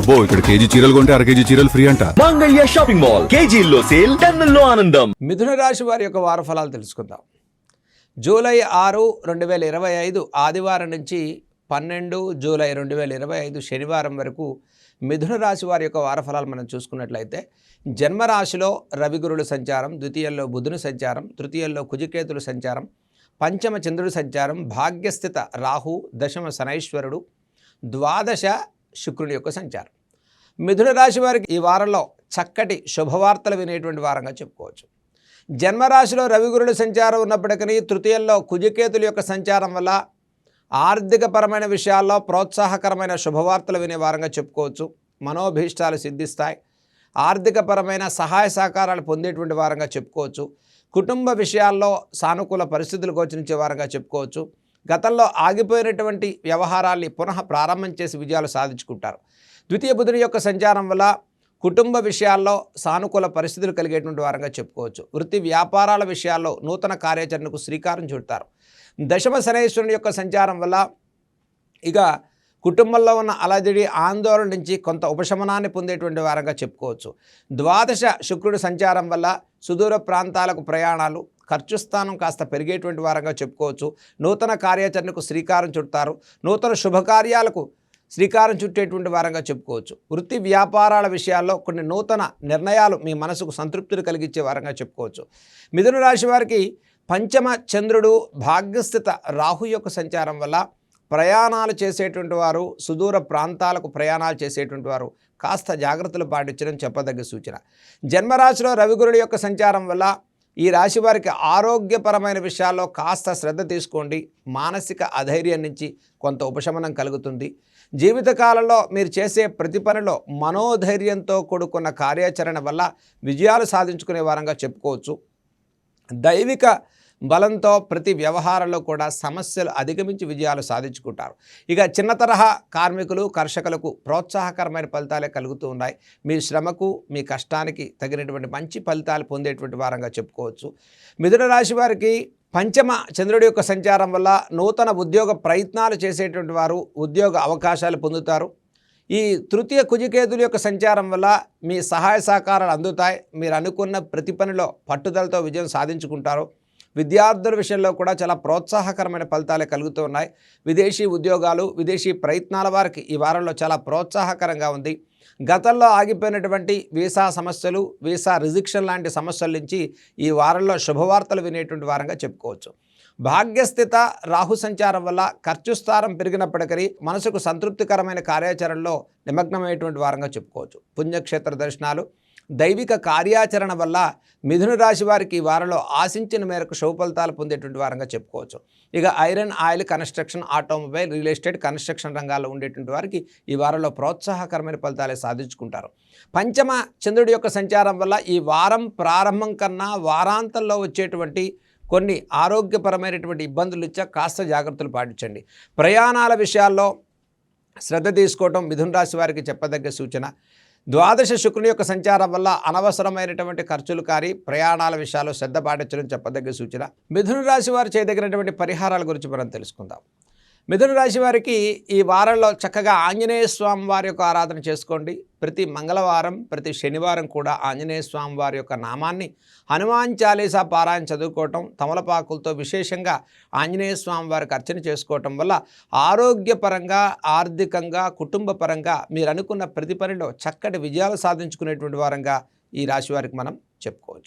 అబ్బో ఇక్కడ కేజీ చీరలు కొంటే అర కేజీ చీరలు ఫ్రీ అంట. మంగళ్య షాపింగ్ మాల్ కేజీల్లో సేల్ టన్నుల్లో ఆనందం. మిథున రాశి వారి యొక్క వార ఫలాలు తెలుసుకుందాం. జూలై ఆరు రెండు వేల ఇరవై ఐదు ఆదివారం నుంచి పన్నెండు జూలై రెండు వేల ఇరవై ఐదు శనివారం వరకు మిథున రాశి వారి యొక్క వార ఫలాలు మనం చూసుకున్నట్లయితే జన్మరాశిలో రవిగురుడు సంచారం ద్వితీయంలో బుధుని సంచారం తృతీయంలో కుజికేతుల సంచారం పంచమ చంద్రుడి సంచారం భాగ్యస్థిత రాహు దశమ శనైశ్వరుడు ద్వాదశ శుక్రుని యొక్క సంచారం. మిథున రాశి వారికి ఈ వారంలో చక్కటి శుభవార్తలు వినేటువంటి వారంగా చెప్పుకోవచ్చు. జన్మరాశిలో రవిగురుడు సంచారం ఉన్నప్పటికీ తృతీయంలో కుజకేతుల యొక్క సంచారం వల్ల ఆర్థికపరమైన విషయాల్లో ప్రోత్సాహకరమైన శుభవార్తలు వినే వారంగా చెప్పుకోవచ్చు. మనోభీష్టాలు సిద్ధిస్తాయి. ఆర్థికపరమైన సహాయ సహకారాలు పొందేటువంటి వారంగా చెప్పుకోవచ్చు. కుటుంబ విషయాల్లో సానుకూల పరిస్థితులు గోచరించే వారంగా చెప్పుకోవచ్చు. గతంలో ఆగిపోయినటువంటి వ్యవహారాల్ని పునః ప్రారంభం చేసి విజయాలు సాధించుకుంటారు. ద్వితీయ బుధుని యొక్క సంచారం వల్ల కుటుంబ విషయాల్లో సానుకూల పరిస్థితులు కలిగేటువంటి వారంగా చెప్పుకోవచ్చు. వృత్తి వ్యాపారాల విషయాల్లో నూతన కార్యాచరణకు శ్రీకారం చుడతారు. దశమ శనేశ్వరుని యొక్క సంచారం వల్ల ఇక కుటుంబంలో ఉన్న అలజడి ఆందోళన నుంచి కొంత ఉపశమనాన్ని పొందేటువంటి వారంగా చెప్పుకోవచ్చు. ద్వాదశ శుక్రుడి సంచారం వల్ల సుదూర ప్రాంతాలకు ప్రయాణాలు ఖర్చు స్థానం కాస్త పెరిగేటువంటి వారంగా చెప్పుకోవచ్చు. నూతన కార్యాచరణకు శ్రీకారం చుడతారు. నూతన శుభకార్యాలకు శ్రీకారం చుట్టేటువంటి వారంగా చెప్పుకోవచ్చు. వృత్తి వ్యాపారాల విషయాల్లో కొన్ని నూతన నిర్ణయాలు మీ మనసుకు సంతృప్తిని కలిగించే వారంగా చెప్పుకోవచ్చు. మిథున రాశి వారికి పంచమ చంద్రుడు భాగ్యస్థిత రాహు యొక్క సంచారం వల్ల ప్రయాణాలు చేసేటువంటి వారు సుదూర ప్రాంతాలకు ప్రయాణాలు చేసేటువంటి వారు కాస్త జాగ్రత్తలు పాటించడం చెప్పదగ్గ సూచన. జన్మరాశిలో రవిగురుడి యొక్క సంచారం వల్ల ఈ రాశి వారికి ఆరోగ్యపరమైన విషయాల్లో కాస్త శ్రద్ధ తీసుకోండి. మానసిక అధైర్యం నుంచి కొంత ఉపశమనం కలుగుతుంది. జీవితకాలంలో మీరు చేసే ప్రతి పనిలో మనోధైర్యంతో కూడుకున్న కార్యాచరణ వల్ల విజయాలు సాధించుకునే వారంగా చెప్పుకోవచ్చు. దైవిక బలంతో ప్రతి వ్యవహారంలో కూడా సమస్యలు అధిగమించి విజయాలు సాధించుకుంటారు. ఇక చిన్న తరహా కార్మికులు కర్షకులకు ప్రోత్సాహకరమైన ఫలితాలే కలుగుతూ ఉన్నాయి. మీ శ్రమకు మీ కష్టానికి తగినటువంటి మంచి ఫలితాలు పొందేటువంటి వారంగా చెప్పుకోవచ్చు. మిథున రాశి వారికి పంచమ చంద్రుడి యొక్క సంచారం వల్ల నూతన ఉద్యోగ ప్రయత్నాలు చేసేటువంటి వారు ఉద్యోగ అవకాశాలు పొందుతారు. ఈ తృతీయ కుజికేతుల యొక్క సంచారం వల్ల మీ సహాయ సహకారాలు అందుతాయి. మీరు అనుకున్న ప్రతి పనిలో పట్టుదలతో విజయం సాధించుకుంటారు. విద్యార్థుల విషయంలో కూడా చాలా ప్రోత్సాహకరమైన ఫలితాలే కలుగుతూ ఉన్నాయి. విదేశీ ఉద్యోగాలు విదేశీ ప్రయత్నాల వారికి ఈ వారంలో చాలా ప్రోత్సాహకరంగా ఉంది. గతంలో ఆగిపోయినటువంటి వీసా సమస్యలు వీసా రిజిక్షన్ లాంటి సమస్యల నుంచి ఈ వారంలో శుభవార్తలు వినేటువంటి వారంగా చెప్పుకోవచ్చు. భాగ్యస్థిత రాహు సంచారం వల్ల ఖర్చు స్థానం పెరిగినప్పటికీ మనసుకు సంతృప్తికరమైన కార్యాచరణలో నిమగ్నమైనటువంటి వారంగా చెప్పుకోవచ్చు. పుణ్యక్షేత్ర దర్శనాలు దైవిక కార్యాచరణ వల్ల మిథున రాశి వారికి ఈ వారంలో ఆశించిన మేరకు శుభ ఫలితాలు పొందేటువంటి వారంగా చెప్పుకోవచ్చు. ఇక iron oil construction automobile real estate construction రంగాల్లో ఉండేటువంటి వారికి ఈ వారంలో ప్రోత్సాహకరమైన ఫలితాలే సాధించుకుంటారు. పంచమ చంద్రుడి యొక్క సంచారం వల్ల ఈ వారం ప్రారంభం కన్నా వారాంతంలో వచ్చేటువంటి కొన్ని ఆరోగ్యపరమైనటువంటి ఇబ్బందులు ఇచ్చా కాస్త జాగ్రత్తలు పాటించండి. ప్రయాణాల విషయాల్లో శ్రద్ధ తీసుకోవటం మిథున రాశి వారికి చెప్పదగ్గ సూచన. ద్వాదశ శుక్రుని యొక్క సంచారం వల్ల అనవసరమైనటువంటి ఖర్చులు కారి ప్రయాణాల విషయాల్లో శ్రద్ధ పాటించడం చెప్పదగ్గ సూచన. మిథున రాశి వారు చేయదగినటువంటి పరిహారాల గురించి మనం తెలుసుకుందాం. మిథున రాశి వారికి ఈ వారంలో చక్కగా ఆంజనేయ స్వామి వారి యొక్క ఆరాధన చేసుకోండి. ప్రతి మంగళవారం ప్రతి శనివారం కూడా ఆంజనేయ స్వామి వారి యొక్క నామాన్ని హనుమాన్ చాలీసా పారాయణ చదువుకోవటం తమలపాకులతో విశేషంగా ఆంజనేయ స్వామి వారికి అర్చన చేసుకోవటం వల్ల ఆరోగ్యపరంగా ఆర్థికంగా కుటుంబ పరంగా మీరు అనుకున్న ప్రతి పనిలో చక్కటి విజయాలు సాధించుకునేటువంటి వారంగా ఈ రాశి వారికి మనం చెప్పుకోవచ్చు.